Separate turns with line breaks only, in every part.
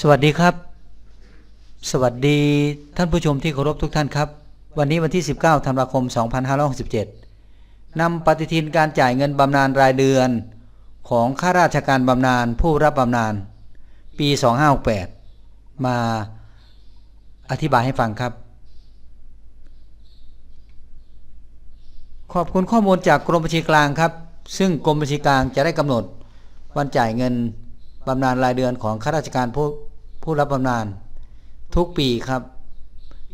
สวัสดีครับ สวัสดีท่านผู้ชมที่เคารพทุกท่านครับ วันนี้วันที่ 19ธันวาคม 2567นำปฏิทินการจ่ายเงินบำนาญรายเดือน ของข้าราชการบำนาญผู้รับบำนาญปี 2568 มาอธิบายให้ฟังครับ ขอบคุณข้อมูลจากกรมบัญชีกลางครับ ซึ่งกรมบัญชีกลางจะได้กำหนดวันจ่ายเงิน บำนาญรายเดือนของข้าราชการผู้ผู้รับบำนาญทุกปีครับ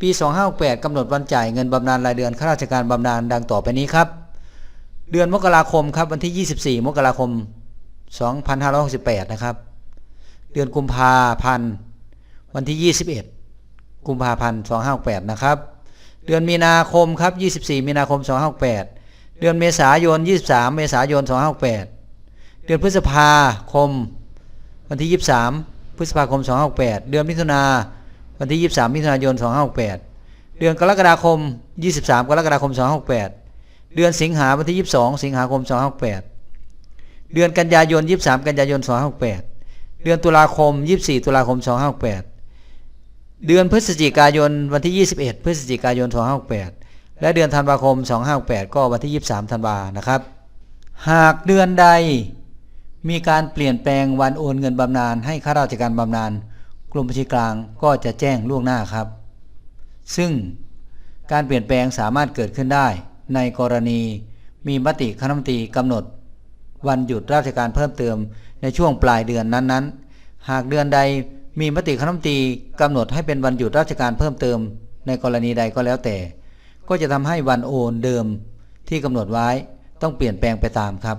ปี 2568กำหนดวันจ่ายเงินบำนาญรายเดือนข้าราชการบำนาญดังต่อไปนี้ครับ เดือนมกราคมครับวันที่ 24 มกราคม 2568 นะครับ เดือนกุมภาพันธ์วันที่ 21 กุมภาพันธ์ 2568 นะครับ เดือนมีนาคมครับ 24 มีนาคม 2568 เดือนเมษายน 23 เมษายน 2568 เดือนพฤษภาคม วันที่ 23 พฤษภาคม 2568 เดือนมิถุนาวันที่ 23 มิถุนายน 2568 เดือนกรกฎาคม 23 กรกฎาคม 2568 เดือนสิงหาวันที่ 22 สิงหาคม 2568 เดือนกันยายน 23 กันยายน 2568 เดือนตุลาคม 24 ตุลาคม 2568 เดือนพฤศจิกายน วันที่ 21 พฤศจิกายน 2568 และเดือนธันวาคม 2568 ก็วันที่ 23 ธันวานะครับ หากเดือนใด มีการเปลี่ยนแปลงวันโอนเงินบำนาญให้ข้าราชการบำนาญกรมบัญชีกลางก็จะแจ้งล่วงหน้าครับ ซึ่งการเปลี่ยนแปลงสามารถเกิดขึ้นได้ ในกรณีมีมติคณะมนตรีกำหนด วันหยุดราชการเพิ่มเติมในช่วงปลายเดือนนั้นๆ หากเดือนใดมีมติคณะมนตรีกำหนดให้เป็นวันหยุดราชการเพิ่มเติม ในกรณีใดก็แล้วแต่ ก็จะทำให้วันโอนเดิมที่กำหนดไว้ต้องเปลี่ยนแปลงไปตามครับ